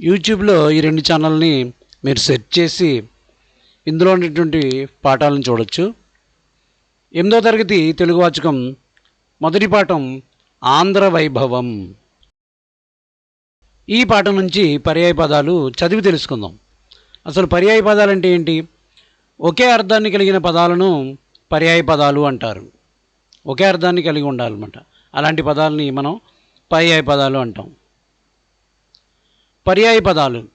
యూట్యూబ్లో ఈ రెండు ఛానల్ని మీరు సెర్చ్ చేసి ఇందులో ఉన్నటువంటి పాఠాలను చూడొచ్చు. ఎనిమిదో తరగతి తెలుగు వాచకం మొదటి పాఠం ఆంధ్ర వైభవం. ఈ పాఠం నుంచి పర్యాయ పదాలు చదివి తెలుసుకుందాం. అసలు పర్యాయ పదాలు అంటే ఏంటి? ఒకే అర్థాన్ని కలిగిన పదాలను పర్యాయ పదాలు అంటారు. ఒకే అర్థాన్ని కలిగి ఉండాలన్నమాట. అలాంటి పదాలని మనం పర్యాయ పదాలు అంటాం. పర్యాయ పదాలు.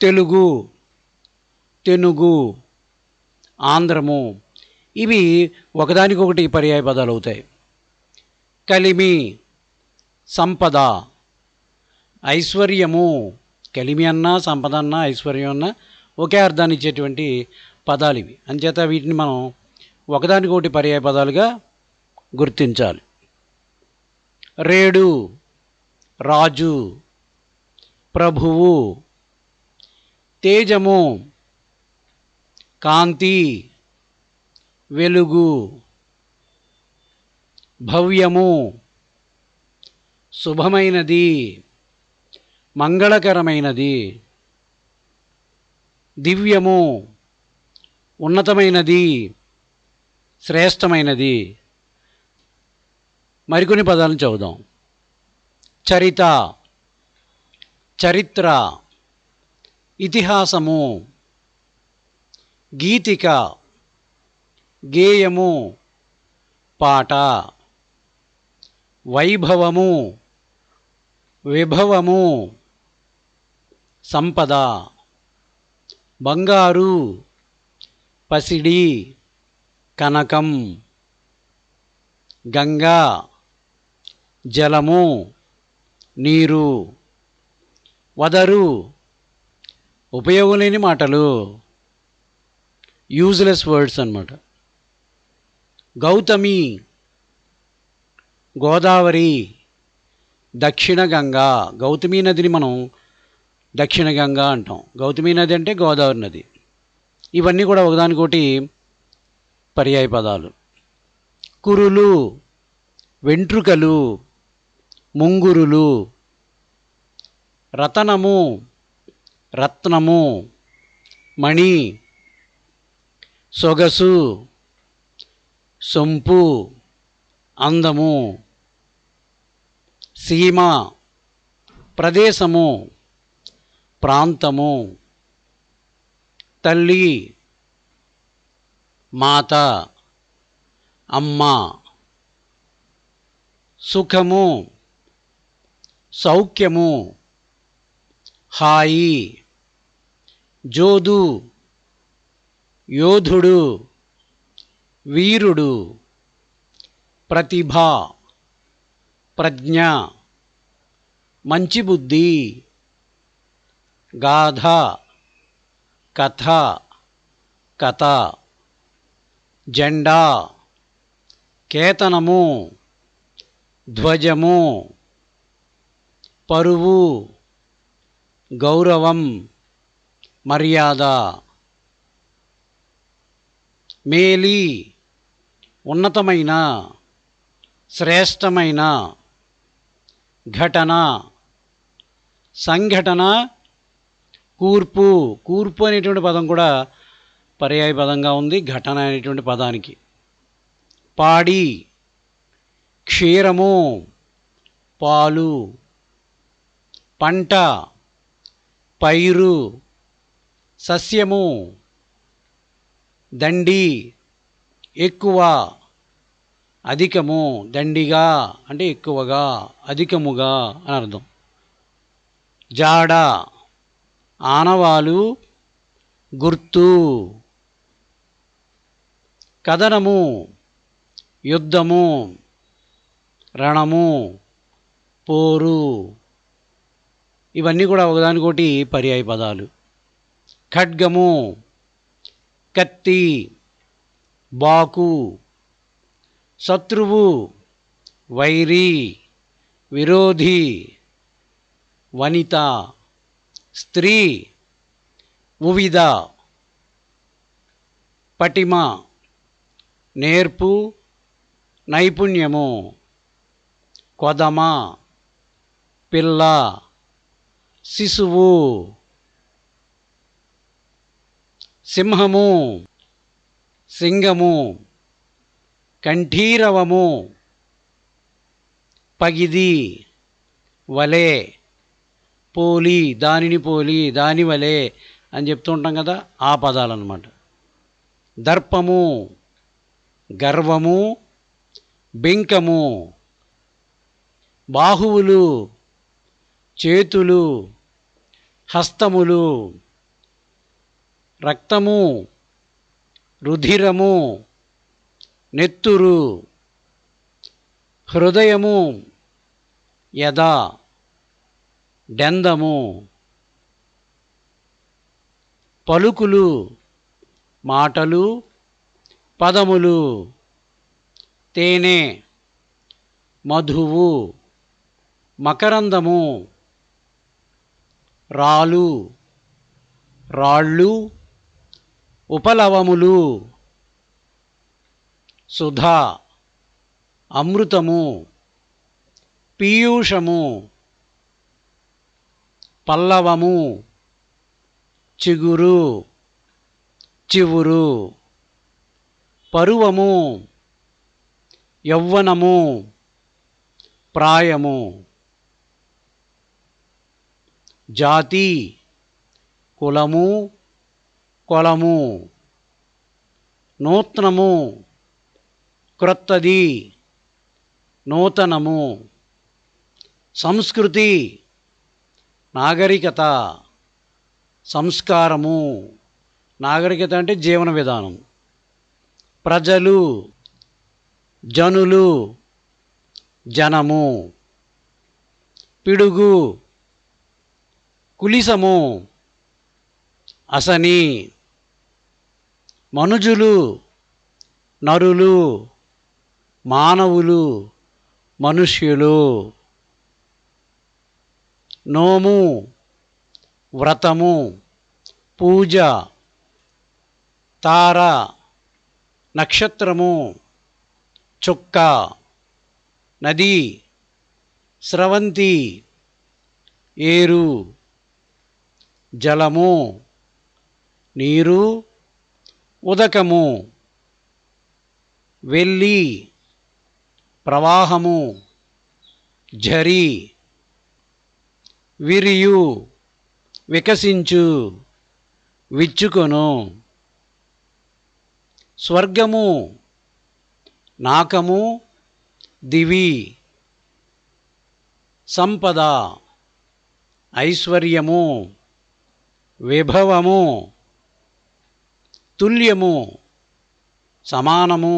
తెలుగు తెనుగు ఆంధ్రము ఇవి ఒకదానికొకటి పర్యాయ పదాలు అవుతాయి. కలిమి సంపద ఐశ్వర్యము. కలిమి అన్నా సంపద అన్నా ఐశ్వర్యం అన్నా ఒకే అర్థాన్ని ఇచ్చేటువంటి పదాలు ఇవి. అంచేత వీటిని మనం ఒకదానికొకటి పర్యాయ పదాలుగా గుర్తించాలి. రేడు రాజు ప్రభువు తేజము కాంతి వెలుగు భవ్యము శుభమైనది మంగళకరమైనది దివ్యము ఉన్నతమైనది శ్రేష్టమైనది. మరికొన్ని పదాలను చదువుదాం. చరిత చరిత్ర ఇతిహాసము గీతిక గేయము పాట వైభవము విభవము సంపద బంగారు పసిడి కనకం గంగా జలము నీరు. వదరు. ఉపయోగం లేని మాటలు. యూజ్లెస్ వర్డ్స్ అన్నమాట. గౌతమి గోదావరి దక్షిణ గంగా. గౌతమి నదిని మనం దక్షిణ గంగా అంటాం. గౌతమి నది అంటే గోదావరి నది. ఇవన్నీ కూడా ఒకదానికోటి పర్యాయ పదాలు. కురులు వెంట్రుకలు ముంగురులు రతనము రత్నము మణి సొగసు సొంపు అందము సీమ ప్రదేశము ప్రాంతము తల్లి మాత అమ్మ సుఖము సౌఖ్యము హాయి జోదు యోధుడు వీరుడు ప్రతిభ ప్రజ్ఞ మంచి బుద్ధి గాథ కథ కథ జెండా కేతనము ధ్వజము పరువు గౌరవం మర్యాద మేలి ఉన్నతమైన శ్రేష్టమైన ఘటన సంఘటన కూర్పు. కూర్పు అనేటువంటి పదం కూడా పర్యాయ పదంగా ఉంది ఘటన అనేటువంటి పదానికి. పాడి క్షీరము పాలు. పంట పైరు సస్యము దండి ఎక్కువ అధికము దండిగా అంటే ఎక్కువగా అధికముగా అని అర్థం. జాడ ఆనవాలు గుర్తు కథనము యుద్ధము రణము పోరు ఇవన్నీ కూడా ఒకదానికోటి పర్యాయ పదాలు. ఖడ్గము కత్తి బాకు శత్రువు వైరి విరోధి వనిత స్త్రీ ఉవిద పటిమ నేర్పు నైపుణ్యము కొదమ పిల్ల శిశువు సింహము సింగము కంఠీరవము పగిది వలే పోలి దానిని పోలి దాని వలే అని చెప్తూ ఉంటాం కదా ఆ పదాలు అన్నమాట దర్పము గర్వము బింకము బాహువులు చేతులు హస్తములు రక్తము రుధిరము నెత్తురు హృదయము యద డెందము పలుకులు మాటలు పదములు తేనె మధువు మకరందము రాలు రాళ్ళు ఉపలవములు సుధా అమృతము పీయూషము పల్లవము చిగురు చివురు పరువము యౌవనము ప్రాయము. జాతి కులము కొలము నూతనము క్రొత్తది నూతనము సంస్కృతి నాగరికత సంస్కారము నాగరికత అంటే జీవన విధానం ప్రజలు జనులు జనము పిడుగు కులిసము. అసని మనుజులు నరులు మానవులు మనుష్యులు. నోము వ్రతము పూజ తార నక్షత్రము చుక్క నది స్రవంతి ఏరు. జలము నీరు ఉదకము వెళ్ళి ప్రవాహము ఝరి విరియు వికసించు విచ్చుకొను. స్వర్గము నాకము దివి సంపద ఐశ్వర్యము. విభవము తుల్యము సమానము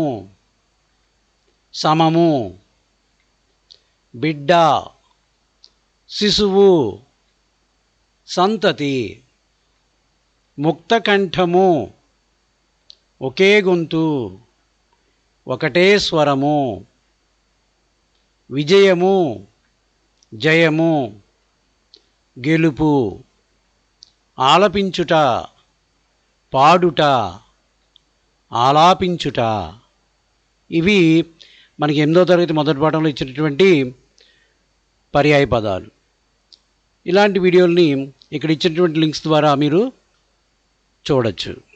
సమము బిడ్డ శిశువు సంతతి ముక్తకంఠము ఒకే గొంతు ఒకటే స్వరము విజయము జయము గెలుపు. ఆలపించుట పాడుట ఆలాపించుట. ఇవి మనకి ఎనిమిదో తరగతి మొదటి పాఠంలో ఇచ్చినటువంటి పర్యాయ పదాలు. ఇలాంటి వీడియోల్ని ఇక్కడ ఇచ్చినటువంటి లింక్స్ ద్వారా మీరు చూడొచ్చు.